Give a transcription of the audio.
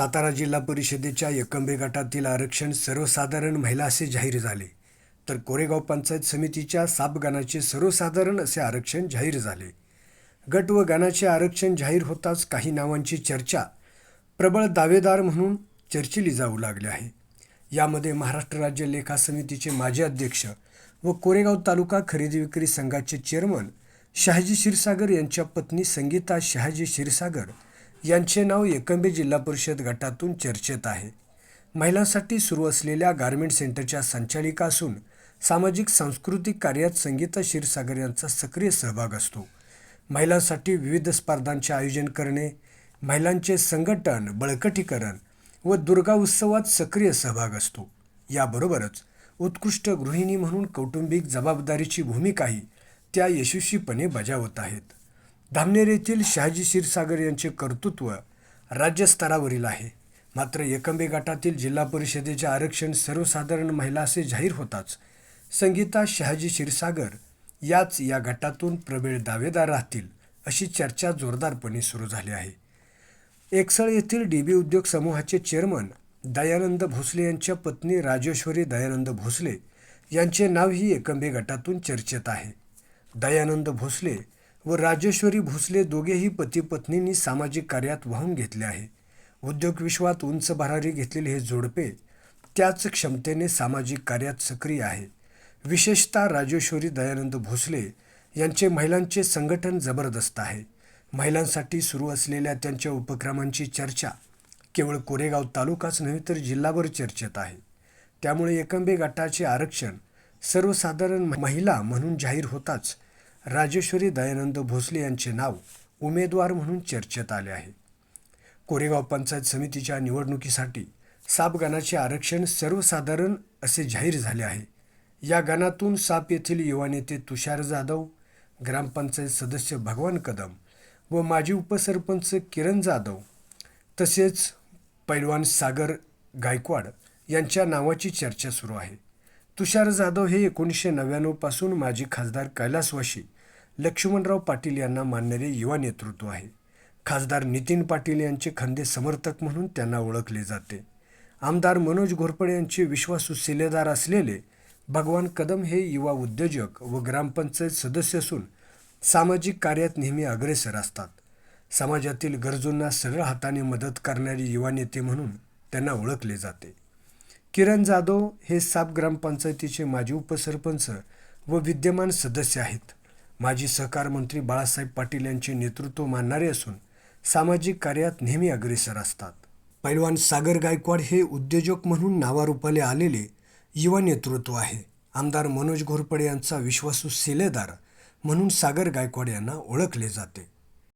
सातारा जिल्हा परिषदेच्या एकंबे गटातील आरक्षण सर्वसाधारण महिला असे जाहीर झाले. तर कोरेगाव पंचायत समितीच्या सापगणाचे सर्वसाधारण असे आरक्षण जाहीर झाले. गट व गणाचे आरक्षण जाहीर होताच काही नावांची चर्चा प्रबळ दावेदार म्हणून चर्चिली जाऊ लागली आहे. यामध्ये महाराष्ट्र राज्य लेखा समितीचे माजी अध्यक्ष व कोरेगाव तालुका खरेदी विक्री संघाचे चेअरमन शहाजी क्षीरसागर यांच्या पत्नी संगीता शहाजी क्षीरसागर यांचे नाव एकंबे जिल्हा परिषद गटातून चर्चेत आहे. महिलांसाठी सुरू असलेल्या गारमेंट सेंटरच्या संचालिका असून सामाजिक सांस्कृतिक कार्यात संगीता क्षीरसागर यांचा सक्रिय सहभाग असतो. महिलांसाठी विविध स्पर्धांचे आयोजन करणे महिलांचे संघटन बळकटीकरण व दुर्गा उत्सवात सक्रिय सहभाग असतो. याबरोबरच उत्कृष्ट गृहिणी म्हणून कौटुंबिक जबाबदारीची भूमिकाही त्या यशस्वीपणे बजावत आहेत. धामनेर येथील शहाजी क्षीरसागर यांचे कर्तृत्व राज्यस्तरावरील आहे. मात्र एकंबे गटातील जिल्हा परिषदेचे आरक्षण सर्वसाधारण महिला असे जाहीर होताच. संगीता शहाजी क्षीरसागर याच या गटातून प्रबळ दावेदार राहतील अशी चर्चा जोरदारपणे सुरू झाली आहे. एकसळ येथील डी बी उद्योग समूहाचे चेअरमन दयानंद भोसले यांच्या पत्नी राजेश्वरी दयानंद भोसले यांचे नावही एकंबे गटातून चर्चेत आहे. दयानंद भोसले व राजेश्वरी भोसले दोघेही पती पत्नींनी सामाजिक कार्यात वाहून घेतले आहे. उद्योग विश्वात उंच भरारी घेतलेले हे जोडपे त्याच क्षमतेने सामाजिक कार्यात सक्रिय आहे. विशेषतः राजेश्वरी दयानंद भोसले यांचे महिलांचे संघटन जबरदस्त आहे. महिलांसाठी सुरू असलेल्या त्यांच्या उपक्रमांची चर्चा केवळ कोरेगाव तालुकाच नव्हे तर जिल्हाभर चर्चेत आहे. त्यामुळे एकंबे गटाचे आरक्षण सर्वसाधारण महिला म्हणून जाहीर होताच राजेश्वरी दयानंद भोसले यांचे नाव उमेदवार म्हणून चर्चेत आले आहे. कोरेगाव पंचायत समितीच्या निवडणुकीसाठी साप गणाचे आरक्षण सर्वसाधारण असे जाहीर झाले आहे. या गणातून साप येथील युवा नेते तुषार जाधव ग्रामपंचायत सदस्य भगवान कदम व माजी उपसरपंच किरण जाधव तसेच पैलवान सागर गायकवाड यांच्या नावाची चर्चा सुरू आहे. तुषार जाधव हे एकोणीसशे नव्याण्णवपासून माजी खासदार कैलासवाशी लक्ष्मणराव पाटील यांना मानणारे युवा नेतृत्व आहे. खासदार नितीन पाटील यांचे खंदे समर्थक म्हणून त्यांना ओळखले जाते. आमदार मनोज घोरपडे यांचे विश्वासू शिलेदार असलेले भगवान कदम हे युवा उद्योजक व ग्रामपंचायत सदस्य असून सामाजिक कार्यात नेहमी अग्रेसर असतात. समाजातील गरजूंना सरळ हाताने मदत करणारे युवा नेते म्हणून त्यांना ओळखले जाते. किरण जाधव हे साप ग्रामपंचायतीचे माजी उपसरपंच व विद्यमान सदस्य आहेत. माजी सहकार मंत्री बाळासाहेब पाटील यांचे नेतृत्व मानणारे असून सामाजिक कार्यात नेहमी अग्रेसर असतात. पैलवान सागर गायकवाड हे उद्योजक म्हणून नावारूपाले आलेले युवा नेतृत्व आहे. आमदार मनोज घोरपडे यांचा विश्वासू सेलेदार म्हणून सागर गायकवाड यांना ओळखले जाते.